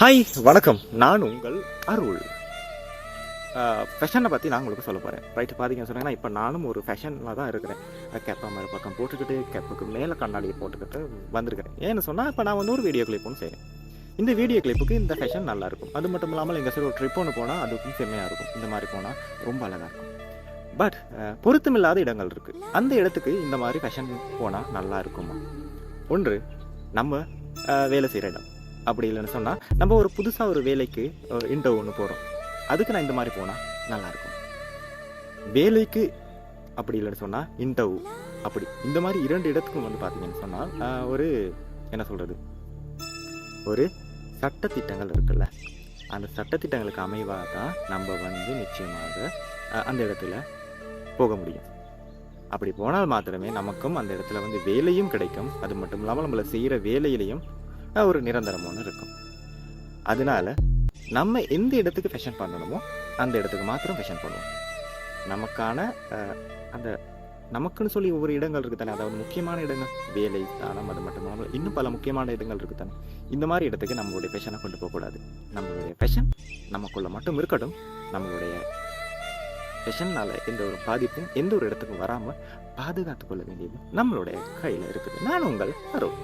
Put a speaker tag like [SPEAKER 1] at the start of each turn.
[SPEAKER 1] Hi வணக்கம். நான் உங்கள் அருள். ஃபேஷனை பற்றி நான் உங்களுக்கு சொல்ல போகிறேன் ரைட்டு பார்த்தீங்கன்னு சொன்னீங்கன்னா இப்போ நானும் ஒரு ஃபேஷனில் தான் இருக்கிறேன். கேப்பா மேலே பக்கம் போட்டுக்கிட்டு கேப்புக்கு மேலே கண்ணாடியை போட்டுக்கிட்டு வந்திருக்கிறேன். ஏன்னு சொன்னால் இப்போ நான் வந்து ஒரு வீடியோ கிளிப் ஒன்று செய்கிறேன் இந்த வீடியோ கிளிப்புக்கு இந்த ஃபேஷன் நல்லாயிருக்கும் அது மட்டும் இல்லாமல் எங்கள் சைடு ஒரு ட்ரிப் ஒன்று போனால் அதுக்கும் செம்மையாக இருக்கும். இந்த மாதிரி போனால் ரொம்ப அழகாக இருக்கும். பட் பொருத்தமில்லாத இடங்கள் இருக்குது அந்த இடத்துக்கு இந்த மாதிரி ஃபேஷன் போனால் நல்லா இருக்குமா? ஒன்று நம்ம வேலை செய்கிற இடம். அப்படி இல்லைன்னு சொன்னால் நம்ம ஒரு புதுசாக ஒரு வேலைக்கு இன்டர்வியூ ஒன்று போகிறோம் அதுக்கு நான் இந்த மாதிரி போனால் நல்லாயிருக்கும் வேலைக்கு அப்படி இல்லைன்னு சொன்னால் இன்டர்வியூ அப்படி. இந்த மாதிரி இரண்டு இடத்துக்கும் வந்து பார்த்தீங்கன்னு சொன்னால் ஒரு என்ன சொல்கிறது ஒரு சட்டத்திட்டங்கள் இருக்குல்ல. அந்த சட்டத்திட்டங்களுக்கு அமைவாக தான் நம்ம வந்து நிச்சயமாக அந்த இடத்துல போக முடியும். அப்படி போனால் மாத்திரமே நமக்கும் அந்த இடத்துல வந்து வேலையும் கிடைக்கும். அது மட்டும் இல்லாமல் நம்மளை செய்கிற வேலையிலையும் ஒரு நிரந்தரமான இருக்கும். அதனால நம்ம எந்த இடத்துக்கு ஃபேஷன் பண்ணணுமோ அந்த இடத்துக்கு மாத்திரம் ஃபேஷன் பண்ணுவோம். நமக்கான அந்த நமக்குன்னு சொல்லி ஒவ்வொரு இடங்கள் இருக்குது தானே. அதாவது முக்கியமான இடங்கள் வேலை தானம் அது மட்டும் இல்லாமல் இன்னும் பல முக்கியமான இடங்கள் இருக்குது தானே. இந்த மாதிரி இடத்துக்கு நம்மளுடைய ஃபேஷனை கொண்டு போகக்கூடாது. நம்மளுடைய ஃபேஷன் நமக்குள்ள மட்டும் இருக்கட்டும் நம்மளுடைய ஃபேஷன்னால எந்த ஒரு பாதிப்பும் எந்த ஒரு இடத்துக்கும் வராமல் பாதுகாத்து கொள்ள வேண்டியது நம்மளுடைய கையில் இருக்குது. நான் உங்கள் அருள்